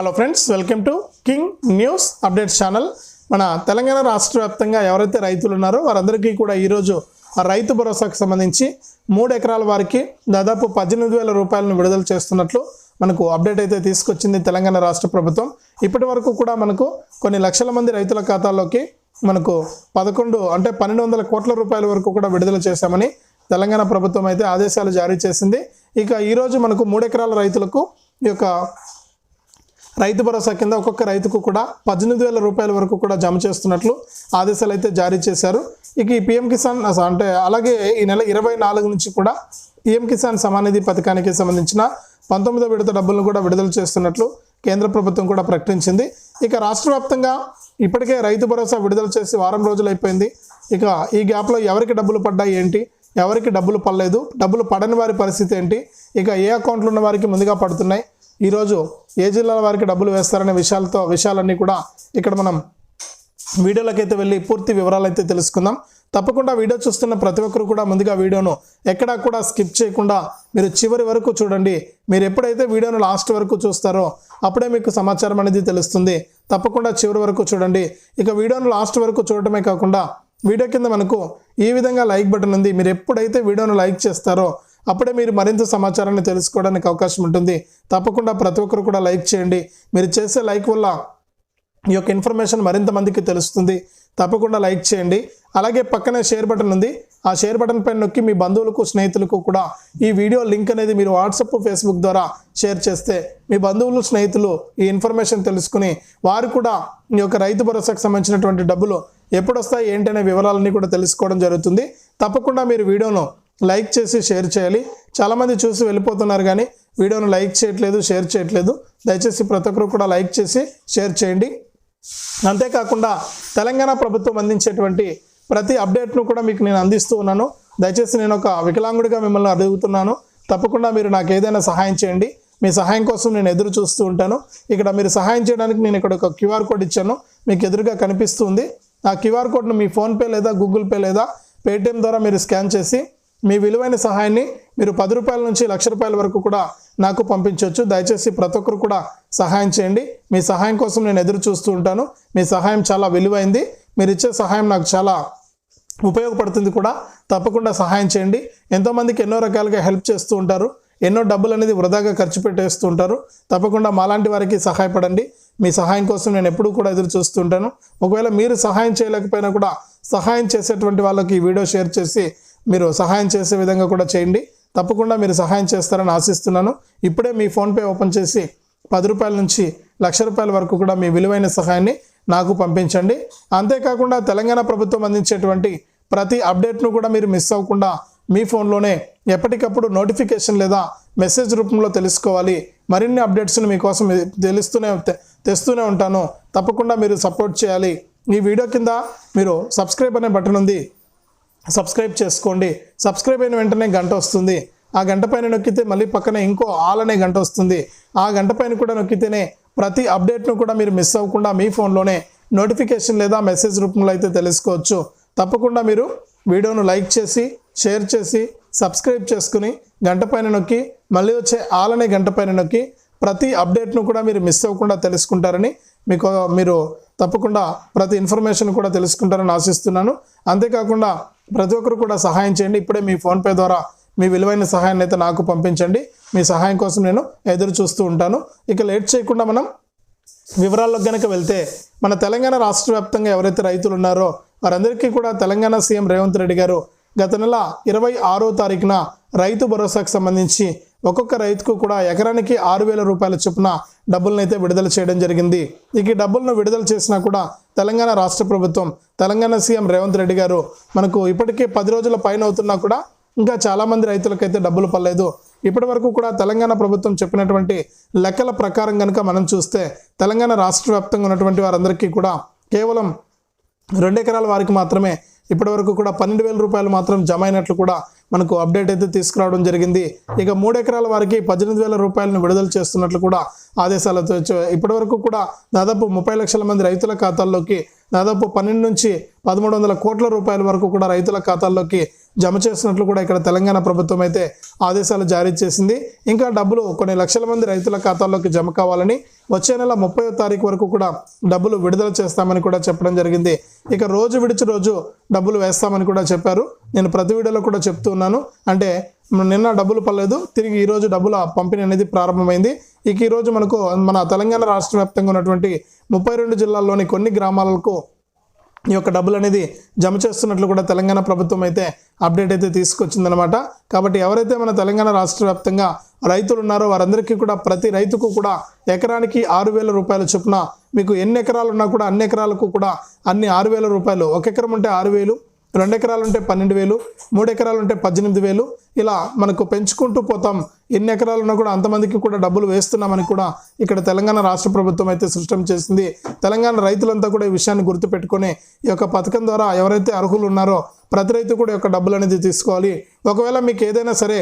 Hello friends welcome to King News updates channel మన తెలంగాణ రాష్ట్ర వ్యాప్తంగా ఎవరైతే రైతులు ఉన్నారో వారందరికీ కూడా ఈరోజు ఆ రైతు భరోసాకు సంబంధించి మూడు ఎకరాల వారికి దాదాపు పద్దెనిమిది వేల రూపాయలను విడుదల చేస్తున్నట్లు మనకు అప్డేట్ అయితే తీసుకొచ్చింది తెలంగాణ రాష్ట్ర ప్రభుత్వం. ఇప్పటి వరకు కూడా మనకు కొన్ని లక్షల మంది రైతుల ఖాతాల్లోకి మనకు పదకొండు అంటే పన్నెండు వందల కోట్ల రూపాయల వరకు కూడా విడుదల చేశామని తెలంగాణ ప్రభుత్వం అయితే ఆదేశాలు జారీ చేసింది. ఇక ఈరోజు మనకు మూడెకరాల రైతులకు ఈ యొక్క రైతు భరోసా కింద ఒక్కొక్క రైతుకు కూడా పద్దెనిమిది వేల రూపాయల వరకు కూడా జమ చేస్తున్నట్లు ఆదేశాలు అయితే జారీ చేశారు. ఇక ఈ పిఎం కిసాన్ అంటే అలాగే ఈ నెల ఇరవై నాలుగు నుంచి కూడా పిఎం కిసాన్ సమానిధి పథకానికి సంబంధించిన పంతొమ్మిదో విడత డబ్బులను కూడా విడుదల చేస్తున్నట్లు కేంద్ర ప్రభుత్వం కూడా ప్రకటించింది. ఇక రాష్ట్ర వ్యాప్తంగా ఇప్పటికే రైతు భరోసా విడుదల చేసి వారం రోజులు అయిపోయింది. ఇక ఈ గ్యాప్లో ఎవరికి డబ్బులు పడ్డాయి ఏంటి? ఎవరికి డబ్బులు పడలేదు? డబ్బులు పడని వారి పరిస్థితి ఏంటి? ఇక ఏ అకౌంట్లు ఉన్న వారికి ముందుగా పడుతున్నాయి? ఈరోజు ఏ జిల్లాల వారికి డబ్బులు వేస్తారనే విషయాలతో విషయాలన్నీ కూడా ఇక్కడ మనం వీడియోలకైతే వెళ్ళి పూర్తి వివరాలు అయితే తెలుసుకుందాం. తప్పకుండా వీడియో చూస్తున్న ప్రతి ఒక్కరు కూడా ముందుగా వీడియోను ఎక్కడా కూడా స్కిప్ చేయకుండా మీరు చివరి వరకు చూడండి. మీరు ఎప్పుడైతే వీడియోను లాస్ట్ వరకు చూస్తారో అప్పుడే మీకు సమాచారం అనేది తెలుస్తుంది. తప్పకుండా చివరి వరకు చూడండి. ఇక వీడియోను లాస్ట్ వరకు చూడటమే కాకుండా వీడియో కింద మనకు ఈ విధంగా లైక్ బటన్ ఉంది. మీరు ఎప్పుడైతే వీడియోను లైక్ చేస్తారో అప్పుడే మీరు మరింత సమాచారాన్ని తెలుసుకోవడానికి అవకాశం ఉంటుంది. తప్పకుండా ప్రతి ఒక్కరు కూడా లైక్ చేయండి. మీరు చేసే లైక్ వల్ల ఈ యొక్క ఇన్ఫర్మేషన్ మరింత మందికి తెలుస్తుంది. తప్పకుండా లైక్ చేయండి. అలాగే పక్కనే షేర్ బటన్ ఉంది. ఆ షేర్ బటన్ పైన నొక్కి మీ బంధువులకు స్నేహితులకు కూడా ఈ వీడియో లింక్ అనేది మీరు వాట్సప్ ఫేస్బుక్ ద్వారా షేర్ చేస్తే మీ బంధువులు స్నేహితులు ఈ ఇన్ఫర్మేషన్ తెలుసుకుని వారు కూడా ఈ యొక్క రైతు భరోసాకు సంబంధించినటువంటి డబ్బులు ఎప్పుడు వస్తాయి ఏంటనే వివరాలన్నీ కూడా తెలుసుకోవడం జరుగుతుంది. తప్పకుండా మీరు వీడియోను లైక్ చేసి షేర్ చేయాలి. చాలామంది చూసి వెళ్ళిపోతున్నారు కానీ వీడియోను లైక్ చేయట్లేదు షేర్ చేయట్లేదు. దయచేసి ప్రతి ఒక్కరు కూడా లైక్ చేసి షేర్ చేయండి. అంతేకాకుండా తెలంగాణ ప్రభుత్వం అందించేటువంటి ప్రతి అప్డేట్ను కూడా మీకు నేను అందిస్తూ ఉన్నాను. దయచేసి నేను ఒక వికలాంగుడిగా మిమ్మల్ని అడుగుతున్నాను. తప్పకుండా మీరు నాకు ఏదైనా సహాయం చేయండి. మీ సహాయం కోసం నేను ఎదురు చూస్తూ ఉంటాను. ఇక్కడ మీరు సహాయం చేయడానికి నేను ఇక్కడ ఒక క్యూఆర్ కోడ్ ఇచ్చాను. మీకు ఎదురుగా కనిపిస్తుంది. ఆ క్యూఆర్ కోడ్ను మీ ఫోన్పే లేదా గూగుల్ పే లేదా పేటిఎం ద్వారా మీరు స్కాన్ చేసి మీ విలువైన సహాయాన్ని మీరు పది రూపాయల నుంచి లక్ష రూపాయల వరకు కూడా నాకు పంపించవచ్చు దయచేసి ప్రతి ఒక్కరు కూడా సహాయం చేయండి. మీ సహాయం కోసం నేను ఎదురు చూస్తూ ఉంటాను. మీ సహాయం చాలా విలువైంది. మీరు ఇచ్చే సహాయం నాకు చాలా ఉపయోగపడుతుంది కూడా. తప్పకుండా సహాయం చేయండి. ఎంతోమందికి ఎన్నో రకాలుగా హెల్ప్ చేస్తూ ఉంటారు. ఎన్నో డబ్బులు అనేది వృధాగా ఖర్చు పెట్టేస్తూ ఉంటారు. తప్పకుండా మాలాంటి వారికి సహాయపడండి. మీ సహాయం కోసం నేను ఎప్పుడూ కూడా ఎదురు చూస్తూ ఉంటాను. ఒకవేళ మీరు సహాయం చేయలేకపోయినా కూడా సహాయం చేసేటువంటి వాళ్ళకి ఈ వీడియో షేర్ చేసి మీరు సహాయం చేసే విధంగా కూడా చేయండి. తప్పకుండా మీరు సహాయం చేస్తారని ఆశిస్తున్నాను. ఇప్పుడే మీ ఫోన్పే ఓపెన్ చేసి పది రూపాయల నుంచి లక్ష రూపాయల వరకు కూడా మీ విలువైన సహాయాన్ని నాకు పంపించండి. అంతేకాకుండా తెలంగాణ ప్రభుత్వం అందించేటువంటి ప్రతి అప్డేట్ను కూడా మీరు మిస్ అవ్వకుండా మీ ఫోన్లోనే ఎప్పటికప్పుడు నోటిఫికేషన్ లేదా మెసేజ్ రూపంలో తెలుసుకోవాలి. మరిన్ని అప్డేట్స్ని మీకోసం తెలుస్తూనే తె- తెస్తూనే ఉంటాను. తప్పకుండా మీరు సపోర్ట్ చేయాలి. ఈ వీడియో కింద మీరు సబ్స్క్రైబ్ అనే బటన్ ఉంది. సబ్స్క్రైబ్ చేసుకోండి. సబ్స్క్రైబ్ అయిన వెంటనే గంట వస్తుంది. ఆ గంట పైన నొక్కితే మళ్ళీ పక్కన ఇంకో ఆల్ అనే గంట వస్తుంది. ఆ గంట పైన కూడా నొక్కితేనే ప్రతి అప్డేట్ను కూడా మీరు మిస్ అవ్వకుండా మీ ఫోన్లోనే నోటిఫికేషన్ లేదా మెసేజ్ రూపంలో అయితే తెలుసుకోవచ్చు. తప్పకుండా మీరు వీడియోను లైక్ చేసి షేర్ చేసి సబ్స్క్రైబ్ చేసుకుని గంట పైన నొక్కి మళ్ళీ వచ్చే ఆల్ అనే గంట పైన నొక్కి ప్రతి అప్డేట్ను కూడా మీరు మిస్ అవ్వకుండా తెలుసుకుంటారని మీకు మీరు తప్పకుండా ప్రతి ఇన్ఫర్మేషన్ కూడా తెలుసుకుంటారని ఆశిస్తున్నాను. అంతేకాకుండా ప్రతి ఒక్కరు కూడా సహాయం చేయండి. ఇప్పుడే మీ ఫోన్పే ద్వారా మీ విలువైన సహాయాన్ని అయితే నాకు పంపించండి. మీ సహాయం కోసం నేను ఎదురు చూస్తూ ఉంటాను. ఇక లేట్ చేయకుండా మనం వివరాల్లోకి కనుక వెళ్తే మన తెలంగాణ రాష్ట్ర వ్యాప్తంగా ఎవరైతే రైతులు ఉన్నారో వారందరికీ కూడా తెలంగాణ సీఎం రేవంత్ రెడ్డి గారు గత నెల ఇరవై ఆరో తారీఖున రైతు భరోసాకు సంబంధించి ఒక్కొక్క రైతుకు కూడా ఎకరానికి ఆరు వేల రూపాయల చొప్పున డబ్బులను అయితే విడుదల చేయడం జరిగింది. ఇక ఈ డబ్బులను విడుదల చేసినా కూడా తెలంగాణ రాష్ట్ర ప్రభుత్వం తెలంగాణ సీఎం రేవంత్ రెడ్డి గారు మనకు ఇప్పటికే పది రోజుల పైన అవుతున్నా కూడా ఇంకా చాలామంది రైతులకైతే డబ్బులు పడలేదు. ఇప్పటి వరకు కూడా తెలంగాణ ప్రభుత్వం చెప్పినటువంటి లెక్కల ప్రకారం కనుక మనం చూస్తే తెలంగాణ రాష్ట్ర వ్యాప్తంగా ఉన్నటువంటి వారందరికీ కూడా కేవలం రెండు ఎకరాల వారికి మాత్రమే ఇప్పటివరకు కూడా పన్నెండు వేల రూపాయలు మాత్రం జమ అయినట్లు కూడా మనకు అప్డేట్ అయితే తీసుకురావడం జరిగింది. ఇక మూడు ఎకరాల వారికి పద్దెనిమిది వేల రూపాయలను విడుదల చేస్తున్నట్లు కూడా ఆదేశాలతో ఇప్పటివరకు కూడా దాదాపు ముప్పై లక్షల మంది రైతుల ఖాతాల్లోకి దాదాపు పన్నెండు నుంచి పదమూడు వందల కోట్ల రూపాయల వరకు కూడా రైతుల ఖాతాల్లోకి జమ చేసినట్లు కూడా ఇక్కడ తెలంగాణ ప్రభుత్వం అయితే ఆదేశాలు జారీ చేసింది. ఇంకా డబ్బులు కొన్ని లక్షల మంది రైతుల ఖాతాల్లోకి జమ కావాలని వచ్చే నెల ముప్పై తారీఖు వరకు కూడా డబ్బులు విడుదల చేస్తామని కూడా చెప్పడం జరిగింది. ఇక రోజు విడిచి రోజు డబ్బులు వేస్తామని కూడా చెప్పారు. నేను ప్రతి వీడియోలో కూడా చెప్తూ ఉన్నాను. అంటే నిన్న డబ్బులు పడలేదు. తిరిగి ఈరోజు డబ్బుల పంపిణీ అనేది ప్రారంభమైంది. ఇక ఈరోజు మనకు మన తెలంగాణ రాష్ట్ర వ్యాప్తంగా ఉన్నటువంటి ముప్పై రెండు జిల్లాల్లోని కొన్ని గ్రామాలకు ఈ యొక్క డబ్బులు అనేది జమ చేస్తున్నట్లు కూడా తెలంగాణ ప్రభుత్వం అయితే అప్డేట్ అయితే తీసుకొచ్చిందనమాట కాబట్టి ఎవరైతే మన తెలంగాణ రాష్ట్ర వ్యాప్తంగా రైతులు ఉన్నారో వారందరికీ కూడా ప్రతి రైతుకు కూడా ఎకరానికి ఆరు వేల రూపాయల చొప్పున మీకు ఎన్ని ఎకరాలు ఉన్నా కూడా అన్ని ఎకరాలకు కూడా అన్ని ఆరు వేల రూపాయలు. ఒక ఎకరం ఉంటే ఆరు వేలు రెండు ఎకరాలు ఉంటే పన్నెండు వేలు మూడు ఎకరాలు ఉంటే పద్దెనిమిది వేలు. ఇలా మనకు పెంచుకుంటూ పోతాం. ఎన్ని ఎకరాలు ఉన్నా కూడా అంతమందికి కూడా డబ్బులు వేస్తున్నామని కూడా ఇక్కడ తెలంగాణ రాష్ట్ర ప్రభుత్వం అయితే సృష్టం చేసింది. తెలంగాణ రైతులంతా కూడా ఈ విషయాన్ని గుర్తుపెట్టుకొని ఈ యొక్క పథకం ద్వారా ఎవరైతే అర్హులు ఉన్నారో ప్రతి రైతు కూడా యొక్క డబ్బులు అనేది తీసుకోవాలి. ఒకవేళ మీకు ఏదైనా సరే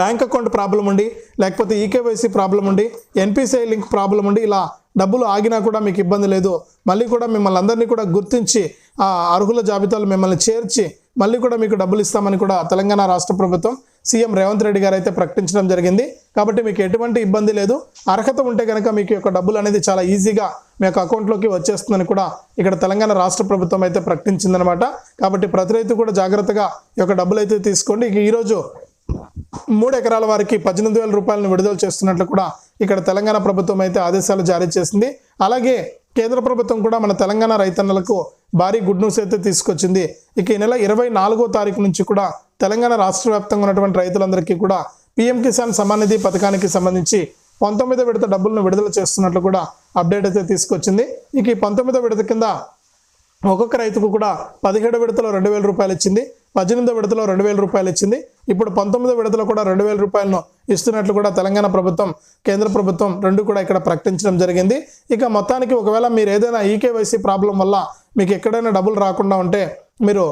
బ్యాంక్ అకౌంట్ ప్రాబ్లం ఉండి లేకపోతే ఈకేవైసీ ప్రాబ్లం ఉండి ఎన్పిసిఐ లింక్ ప్రాబ్లం ఉండి ఇలా డబ్బులు ఆగినా కూడా మీకు ఇబ్బంది లేదు. మళ్ళీ కూడా మిమ్మల్ని అందరినీ కూడా గుర్తించి ఆ అర్హుల జాబితాలో మిమ్మల్ని చేర్చి మళ్ళీ కూడా మీకు డబ్బులు ఇస్తామని కూడా తెలంగాణ రాష్ట్ర ప్రభుత్వం సీఎం రేవంత్ రెడ్డి గారు అయితే ప్రకటించడం జరిగింది. కాబట్టి మీకు ఎటువంటి ఇబ్బంది లేదు. అర్హత ఉంటే కనుక మీకు యొక్క డబ్బులు అనేది చాలా ఈజీగా మీ యొక్క అకౌంట్లోకి వచ్చేస్తుందని కూడా ఇక్కడ తెలంగాణ రాష్ట్ర ప్రభుత్వం అయితే ప్రకటించిందనమాట. కాబట్టి ప్రతి రైతు కూడా జాగ్రత్తగా ఈ యొక్క డబ్బులు అయితే తీసుకోండి. ఈరోజు మూడు ఎకరాల వారికి పద్దెనిమిది వేల రూపాయలను విడుదల చేస్తున్నట్లు కూడా ఇక్కడ తెలంగాణ ప్రభుత్వం అయితే ఆదేశాలు జారీ చేసింది. అలాగే కేంద్ర ప్రభుత్వం కూడా మన తెలంగాణ రైతన్నలకు భారీ గుడ్ న్యూస్ అయితే తీసుకొచ్చింది. ఇక ఈ నెల ఇరవై నాలుగో తారీఖు నుంచి కూడా తెలంగాణ రాష్ట్ర వ్యాప్తంగా ఉన్నటువంటి రైతులందరికీ కూడా పిఎం కిసాన్ సమ్మాన్ నిధి పథకానికి సంబంధించి పంతొమ్మిదో విడత డబ్బులను విడుదల చేస్తున్నట్లు కూడా అప్డేట్ అయితే తీసుకొచ్చింది. ఇక ఈ పంతొమ్మిదో విడత కింద ఒక్కొక్క రైతుకు కూడా పదిహేడు విడతలో రెండు వేల రూపాయలు ఇచ్చింది. పద్దెనిమిదో విడతలో రెండు వేల రూపాయలు ఇచ్చింది. ఇప్పుడు పంతొమ్మిదో విడతలో కూడా రెండు వేల రూపాయలను ఇస్తున్నట్లు కూడా తెలంగాణ ప్రభుత్వం కేంద్ర ప్రభుత్వం రెండు కూడా ఇక్కడ ప్రకటించడం జరిగింది. ఇక మొత్తానికి ఒకవేళ మీరు ఏదైనా ఈకేవైసీ ప్రాబ్లం వల్ల మీకు ఎక్కడైనా డబ్బులు రాకుండా ఉంటే మీరు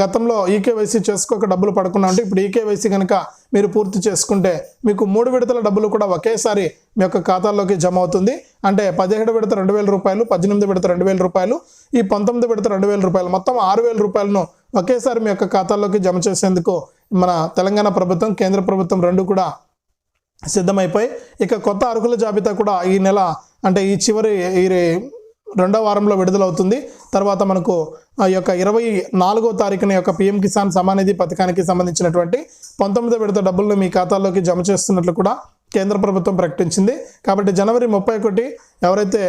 గతంలో ఈకేవైసీ చేసుకోక డబ్బులు పడకుండా ఉంటే ఇప్పుడు ఈకేవైసీ కనుక మీరు పూర్తి చేసుకుంటే మీకు మూడు విడతల డబ్బులు కూడా ఒకేసారి మీ యొక్క ఖాతాల్లోకి జమ అవుతుంది. అంటే పదిహేడు విడత రెండు వేల రూపాయలు పద్దెనిమిది విడత రెండు వేల రూపాయలు ఈ పంతొమ్మిది విడత రెండు వేల రూపాయలు. మొత్తం ఆరు వేల రూపాయలను ఒకేసారి మీ యొక్క ఖాతాల్లోకి జమ చేసేందుకు మన తెలంగాణ ప్రభుత్వం కేంద్ర ప్రభుత్వం రెండు కూడా సిద్ధమైపోయి ఇక కొత్త అర్హుల జాబితా కూడా ఈ నెల అంటే ఈ చివరి ఈ రెండో వారంలో విడుదలవుతుంది. తర్వాత మనకు ఆ యొక్క ఇరవై నాలుగో తారీఖున యొక్క పిఎం కిసాన్ సమానిధి పథకానికి సంబంధించినటువంటి పంతొమ్మిదో విడత డబ్బులను మీ ఖాతాల్లోకి జమ చేస్తున్నట్లు కూడా కేంద్ర ప్రభుత్వం ప్రకటించింది. కాబట్టి జనవరి ముప్పై ఒకటి ఎవరైతే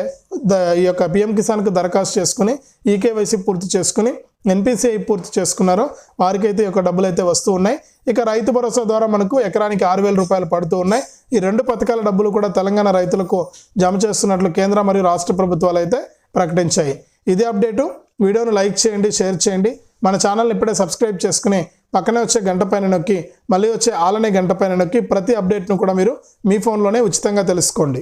ద ఈ యొక్క పిఎం కిసాన్కు దరఖాస్తు చేసుకుని ఈకేవైసీ పూర్తి చేసుకుని ఎన్పిసిఐ పూర్తి చేసుకున్నారో వారికైతే యొక్క డబ్బులు అయితే వస్తూ ఉన్నాయి. ఇక రైతు భరోసా ద్వారా మనకు ఎకరానికి ఆరు వేల రూపాయలు పడుతూ ఉన్నాయి. ఈ రెండు పథకాల డబ్బులు కూడా తెలంగాణ రైతులకు జమ చేస్తున్నట్లు కేంద్ర మరియు రాష్ట్ర ప్రభుత్వాలు అయితే ప్రకటించాయి. ఇదే అప్డేటు. వీడియోను లైక్ చేయండి షేర్ చేయండి. మన ఛానల్ని ఇప్పుడే సబ్స్క్రైబ్ చేసుకుని పక్కనే వచ్చే గంట పైన నొక్కి మళ్ళీ వచ్చే ఆలనే గంట పైన నొక్కి ప్రతి అప్డేట్ను కూడా మీరు మీ ఫోన్లోనే ఉచితంగా తెలుసుకోండి.